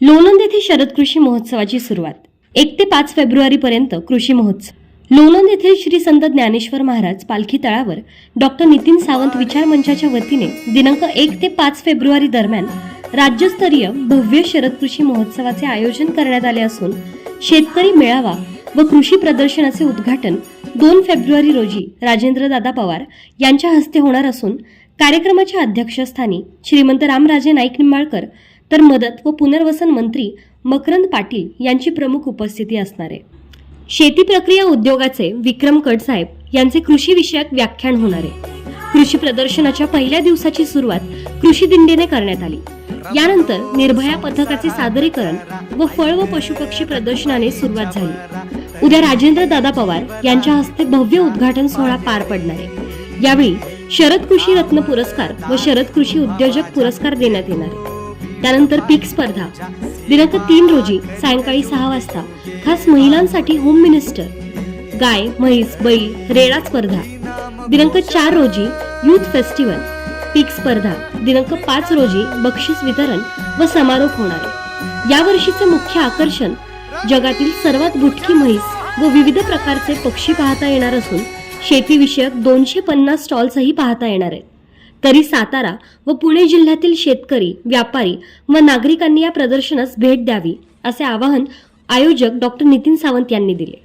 लोणंद येथे शरद कृषी महोत्सवाची सुरुवात. एक ते पाच फेब्रुवारी पर्यंत कृषी महोत्सव. लोणंद येथील श्री संत ज्ञानेश्वर महाराज पालखी तळावर डॉक्टर नितीन सावंत विचार मंचाच्या वतीने दिनांक एक ते पाच फेब्रुवारी दरम्यान राज्यस्तरीय भव्य शरद कृषी महोत्सवाचे आयोजन करण्यात आले असून शेतकरी मेळावा व कृषी प्रदर्शनाचे उद्घाटन दोन फेब्रुवारी रोजी राजेंद्रदादा पवार यांच्या हस्ते होणार असून कार्यक्रमाच्या अध्यक्षस्थानी श्रीमंत रामराजे नाईक निंबाळकर तर मदत व पुनर्वसन मंत्री मकरंद पाटील यांची प्रमुख उपस्थिती असणार आहे. शेती प्रक्रिया उद्योगाचे विक्रम कडसाहेब यांचे कृषी विषयक व्याख्यान होणार आहे. कृषी प्रदर्शनाच्या पहिल्या दिवसाची सुरुवात कृषी दिंडीने करण्यात आली. यानंतर निर्भया पथकाचे सादरीकरण व फळ व पशुपक्षी प्रदर्शनाने सुरुवात झाली. उद्या राजेंद्र दादा पवार यांच्या हस्ते भव्य उद्घाटन सोहळा पार पडणार आहे. यावेळी शरद कृषी रत्न पुरस्कार व शरद कृषी उद्योजक पुरस्कार देण्यात येणार आहे. त्यानंतर पीक स्पर्धा. दिनांक तीन रोजी सायंकाळी सहा वाजता खास महिलांसाठी होम मिनिस्टर. गाय म्हैस बैल रेडा स्पर्धा. दिनांक चार रोजी युथ फेस्टिवल. पीक स्पर्धा. दिनांक पाच रोजी बक्षीस वितरण व समारोप होणार आहे. यावर्षीचे मुख्य आकर्षण जगातील सर्वात बुटकी म्हैस व विविध प्रकारचे पक्षी पाहता येणार असून शेतीविषयक दोनशे पन्नास स्टॉल्सही पाहता येणार आहेत. तरी सातारा व पुणे जिल्ह्यातील शेतकरी व्यापारी व नागरिकांनी या प्रदर्शनास भेट द्यावी असे आवाहन आयोजक डॉक्टर नितीन सावंत यांनी दिले.